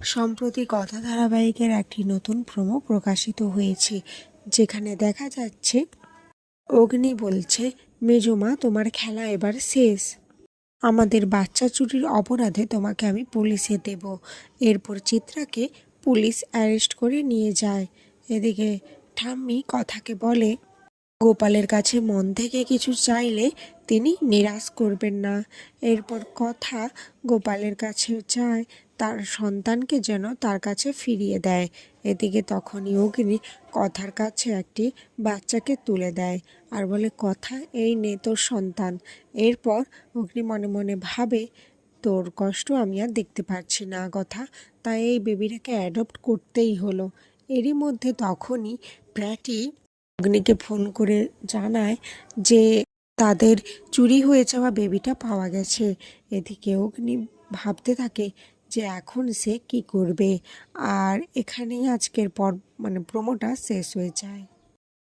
সম্প্রতি কথা ধারাবাহিকের একটি নতুন প্রোমো প্রকাশিত হয়েছে, যেখানে দেখা যাচ্ছে, অগ্নি বলছে, মেজমা, তোমার খেলা এবার শেষ। আমাদের বাচ্চা চুরির অপরাধে তোমাকে আমি পুলিশে দেব। এরপর চিত্রাকে পুলিশ অ্যারেস্ট করে নিয়ে যায়। এদিকে ঠাম্মি কথাকে বলে, গোপালের কাছে মন থেকে কিছু চাইলে তিনি নিরাশ করবেন না। এরপর কথা গোপালের কাছে চায় তার সন্তানকে যেন তার কাছে ফিরিয়ে দেয়। এদিকে তখনই অগ্নি কথার কাছে একটি বাচ্চাকে তুলে দেয় আর বলে, কথা, এই নে তোর সন্তান। এরপর অগ্নি মনে মনে ভাবে, তোর কষ্ট আমি আর দেখতে পাচ্ছি না কথা, তাই এই বেবিটাকে অ্যাডপ্ট করতেই হলো। এরই মধ্যে তখনই প্র্যাটি অগ্নিকে ফোন করে জানায় যে তাদের চুরি হয়ে যাওয়া বেবিটা পাওয়া গেছে। এদিকে অগ্নি ভাবতে থাকে যে এখন সে কি করবে? আর এখানেই আজকের পর মানে প্রোমোটা শেষ হয়ে যায়।